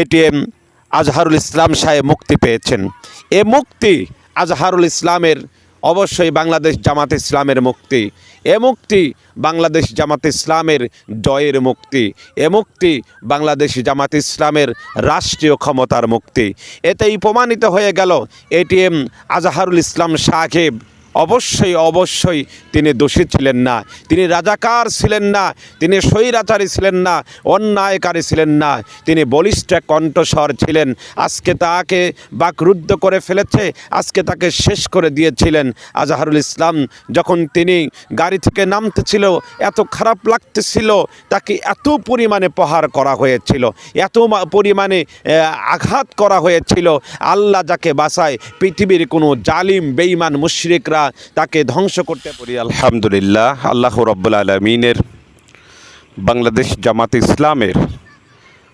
ATM Azharul Islam সাহেব মুক্তি পেয়েছেন। এ মুক্তি আজহারুল ইসলামের অবশ্যই বাংলাদেশ জামাত ইসলামের মুক্তি। এ মুক্তি বাংলাদেশ জামাত ইসলামের জয়ের মুক্তি। এ মুক্তি বাংলাদেশ জামাত ইসলামের রাষ্ট্রীয় ক্ষমতার মুক্তি। এতেই প্রমাণিত হয়ে গেল এটিএম আজহারুল ইসলাম সাহেব অবশ্যই অবশ্যই তিনি দোষী ছিলেন না। তিনি রাজাকার ছিলেন না, তিনি স্বৈরাচারী ছিলেন না, অন্যায়কারী ছিলেন না। তিনি বলিষ্ঠ কণ্ঠস্বর ছিলেন। আজকে তাকে বাকরুদ্ধ করে ফেলেছে, আজকে তাকে শেষ করে দিয়েছিলেন। আজহারুল ইসলাম যখন তিনি গাড়ি থেকে নামতেছিল, এত খারাপ লাগতেছিল, তাকে এত পরিমাণে প্রহার করা হয়েছিল, এত পরিমাণে আঘাত করা হয়েছিল। আল্লাহ যাকে বাসায় পৃথিবীর কোনো জালিম, বেঈমান, মুশরিকরা তাকে ধ্বংস করতে পারি, আলহামদুলিল্লাহ। আল্লাহ রব্বুল আলমিনের বাংলাদেশ জামাত ইসলামের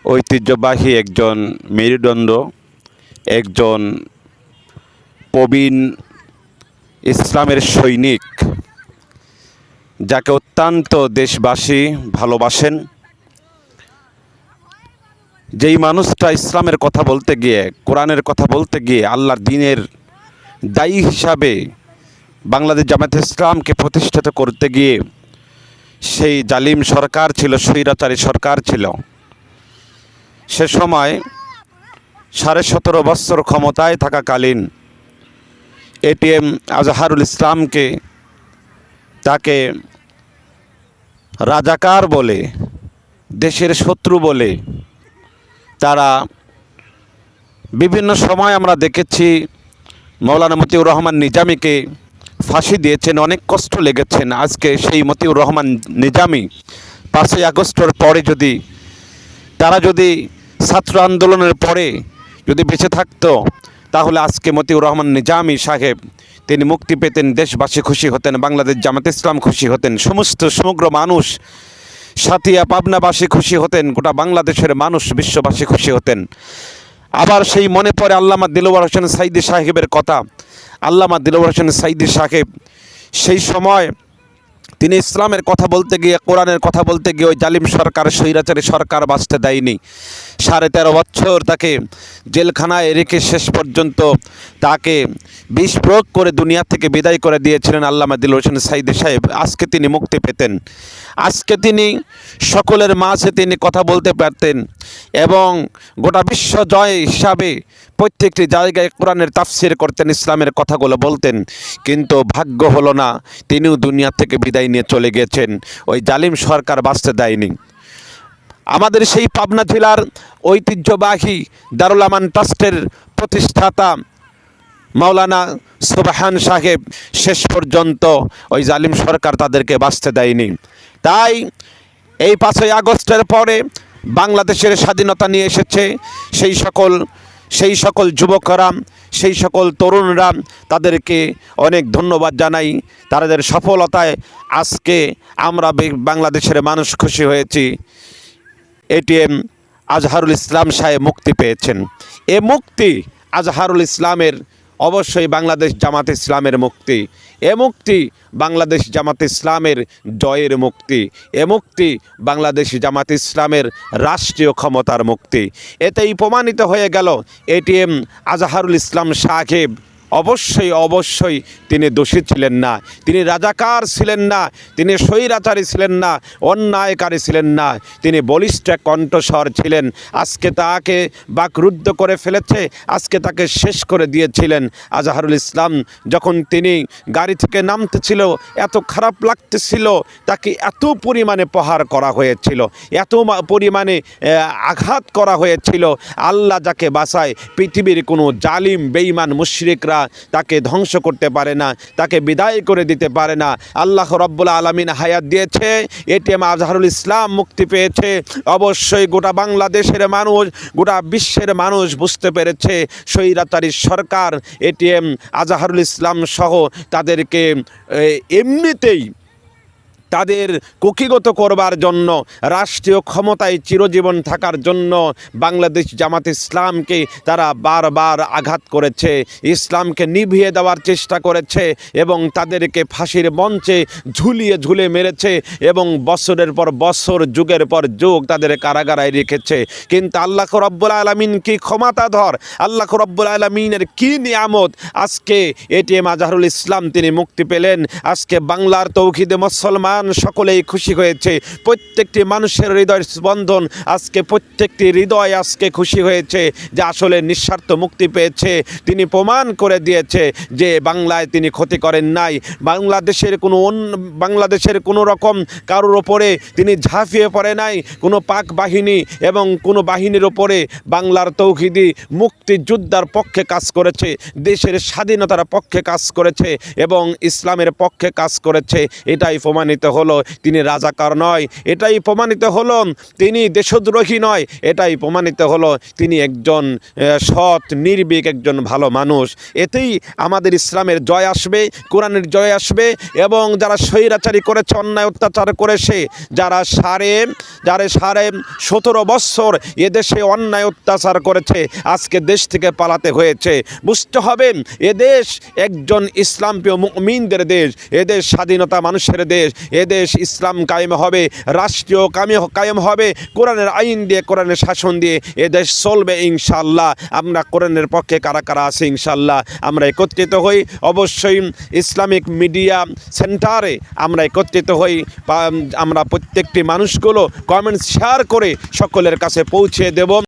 ঐতিহ্যবাহী একজন মেরুদণ্ড, একজন প্রবীণ ইসলামের সৈনিক, যাকে অত্যন্ত দেশবাসী ভালোবাসেন। যেই মানুষটা ইসলামের কথা বলতে গিয়ে, কোরআনের কথা বলতে গিয়ে, আল্লাহর দিনের দায়ী হিসাবে বাংলাদেশ জামাত ইসলামকে প্রতিষ্ঠিত করতে গিয়ে সেই জালিম সরকার ছিল, স্বৈরাচারী সরকার ছিল। সে সময় সাড়ে সতেরো বৎসর ক্ষমতায় থাকাকালীন এটিএম আজহারুল ইসলামকে তাকে রাজাকার বলে, দেশের শত্রু বলে তারা বিভিন্ন সময় আমরা দেখেছি মৌলানা মতিউর রহমান নিজামীকে ফাঁসি দিয়েছেন, অনেক কষ্ট লেগেছেন। আজকে সেই মতিউর রহমান নিজামি পাঁচই আগস্টের পরে যদি, তারা যদি ছাত্র আন্দোলনের পরে যদি বেঁচে থাকতো, তাহলে আজকে মতিউর রহমান নিজামী সাহেব, তিনি মুক্তি পেতেন, দেশবাসী খুশি হতেন, বাংলাদেশ জামাত ইসলাম খুশি হতেন, সমস্ত সমগ্র মানুষ সাথিয়া পাবনাবাসী খুশি হতেন, গোটা বাংলাদেশের মানুষ বিশ্ববাসী খুশি হতেন। আবার সেই মনে পড়ে আল্লামা দিলওয়ার হোসেন সাইদি সাহেবের কথা আল্লামা দিলওয়ার হোসেন সাইদি সাহেব। সেই সময় তিনি ইসলামের কথা বলতে গিয়ে, কোরআনের কথা বলতে গিয়ে ওই জালিম সরকার, স্বৈরাচারী সরকার বাঁচতে দেয়নি। সাড়ে তেরো বছর তাকে জেলখানায় রেখে শেষ পর্যন্ত তাকে বিষ প্রয়োগ করে দুনিয়া থেকে বিদায় করে দিয়েছিলেন আল্লামা দিল হোসেন সাইদি সাহেব। আজকে তিনি মুক্তি পেতেন। আজকে তিনি সকলের মাঝে তিনি কথা বলতে পারতেন এবং গোটা বিশ্ব জয় হিসাবে প্রত্যেকটি জায়গায় কোরআনের তাফসির করতেন, ইসলামের কথাগুলো বলতেন। কিন্তু ভাগ্য হলো না, তিনিও দুনিয়া থেকে বিদায় নিয়ে চলে গেছেন। ওই জালিম সরকার বাঁচতে দেয়নি। আমাদের সেই পাবনা জেলার ঐতিহ্যবাহী দারুল আমান ট্রাস্টের প্রতিষ্ঠাতা মাওলানা সুবাহান সাহেব শেষ পর্যন্ত ওই জালিম সরকার তাদেরকে বাঁচতে দেয়নি। তাই এই পাঁচই আগস্টের পরে বাংলাদেশের স্বাধীনতা নিয়ে এসেছে সেই সকল সেই সকল যুবকরা, সেই সকল তরুণরা তাদেরকে অনেক ধন্যবাদ জানাই। তাদের সফলতায় আজকে আমরা বাংলাদেশের মানুষ খুশি হয়েছি। এটিএম আজহারুল ইসলাম সাহেব মুক্তি পেয়েছেন। এ মুক্তি আজহারুল ইসলামের অবশ্যই বাংলাদেশ জামাত ইসলামের মুক্তি। এ মুক্তি বাংলাদেশ জামাত ইসলামের জয়ের মুক্তি। এ মুক্তি বাংলাদেশ জামাত ইসলামের রাষ্ট্রীয় ক্ষমতার মুক্তি। এতেই প্রমাণিত হয়ে গেল এটিএম আজহারুল ইসলাম সাহেব অবশ্যই অবশ্যই তিনি দোষী ছিলেন না। তিনি রাজাকার ছিলেন না, তিনি স্বৈরাচারী ছিলেন না, অন্যায়কারী ছিলেন না। তিনি বলিষ্ঠ কণ্ঠস্বর ছিলেন। আজকে তাকে বাকরুদ্ধ করে ফেলেছে, আজকে তাকে শেষ করে দিয়েছিলেন। আজহারুল ইসলাম যখন তিনি গাড়ি থেকে নামতেছিল, এত খারাপ লাগতেছিল, তাকে এত পরিমাণে প্রহার করা হয়েছিল, এত পরিমাণে আঘাত করা হয়েছিল। আল্লাহ যাকে বাসায় পৃথিবীর কোনো জালিম, বেঈমান, মুশরিকরা তাকে ধ্বংস করতে পারে না, তাকে বিদায় করে দিতে পারে না। আল্লাহ রব্বুল আলমিন হায়াত দিয়েছে, এটিএম আজহারুল ইসলাম মুক্তি পেয়েছে। অবশ্যই গোটা বাংলাদেশের মানুষ, গোটা বিশ্বের মানুষ বুঝতে পেরেছে, স্বৈরাচারী সরকার, এটিএম আজহারুল ইসলাম সহ তাদেরকে এমনিতেই তাদের কুকিগত করবার জন্য, রাষ্ট্রীয় ক্ষমতায় চিরজীবন থাকার জন্য বাংলাদেশ জামাত ইসলামকে তারা বারবার আঘাত করেছে, ইসলামকে নিভিয়ে দেওয়ার চেষ্টা করেছে এবং তাদেরকে ফাঁসির মঞ্চে ঝুলিয়ে ঝুলে মেরেছে এবং বছরের পর বছর, যুগের পর যুগ তাদের কারাগারায় রেখেছে। কিন্তু আল্লাহ রব্বুল আলমিন কি ক্ষমতাধর? আল্লাহ রব্বুল আলমিনের কি নিয়ামত? আজকে এটিএম আজহারুল ইসলাম তিনি মুক্তি পেলেন। আজকে বাংলার তৌহিদে মুসলমান সকলেই খুশি হয়েছে। প্রত্যেকটি মানুষের হৃদয় স্পন্দন আজকে, প্রত্যেকটি হৃদয় আজকে খুশি হয়েছে যে আসলে নিঃস্বার্থ মুক্তি পেয়েছে। তিনি প্রমাণ করে দিয়েছে যে বাংলায় তিনি ক্ষতি করেন নাই। বাংলাদেশের কোনো বাংলাদেশের কোনো রকম কারোর ওপরে তিনি ঝাঁপিয়ে পড়ে নাই। কোনো পাক বাহিনী এবং কোনো বাহিনীর ওপরে বাংলার তৌহিদি মুক্তিযোদ্ধার পক্ষে কাজ করেছে। দেশের স্বাধীনতার পক্ষে কাজ করেছে এবং ইসলামের পক্ষে কাজ করেছে। এটাই প্রমাণিত হলো, তিনি রাজাকার নয়, এটাই প্রমাণিত হলো, তিনি দেশদ্রোহী নয়, এটাই প্রমাণিত হলো, তিনি একজন সৎ, নির্ভীক একজন ভালো মানুষ। এতেই আমাদের ইসলামের জয় আসবে, কোরআনের জয় আসবে, এবং যারা স্বৈরাচারী করেছে, অন্যায় অত্যাচার করেছে, যারা সাড়ে যারা সাড়ে সতেরো বৎসর এদেশে অন্যায় অত্যাচার করেছে, আজকে দেশ থেকে পালাতে হয়েছে। বুঝতে হবে এদেশ একজন ইসলামপ্রিয় মুমিনদের দেশ এদেশ স্বাধীনতা মানুষের দেশ এদেশ ইসলাম কায়েম হবে, রাষ্ট্রীয় কামে কায়েম হবে, কোরআনের আইন দিয়ে, কোরআনের শাসন দিয়ে এদেশ চলবে ইনশাল্লাহ আমরা কোরআনের পক্ষে কারা কারা আছে ইনশাল্লাহ আমরা একত্রিত হই, অবশ্যই ইসলামিক মিডিয়া সেন্টারে আমরা একত্রিত হই আমরা প্রত্যেকটি মানুষগুলো কমেন্টস শেয়ার করে সকলের কাছে পৌঁছে দেব।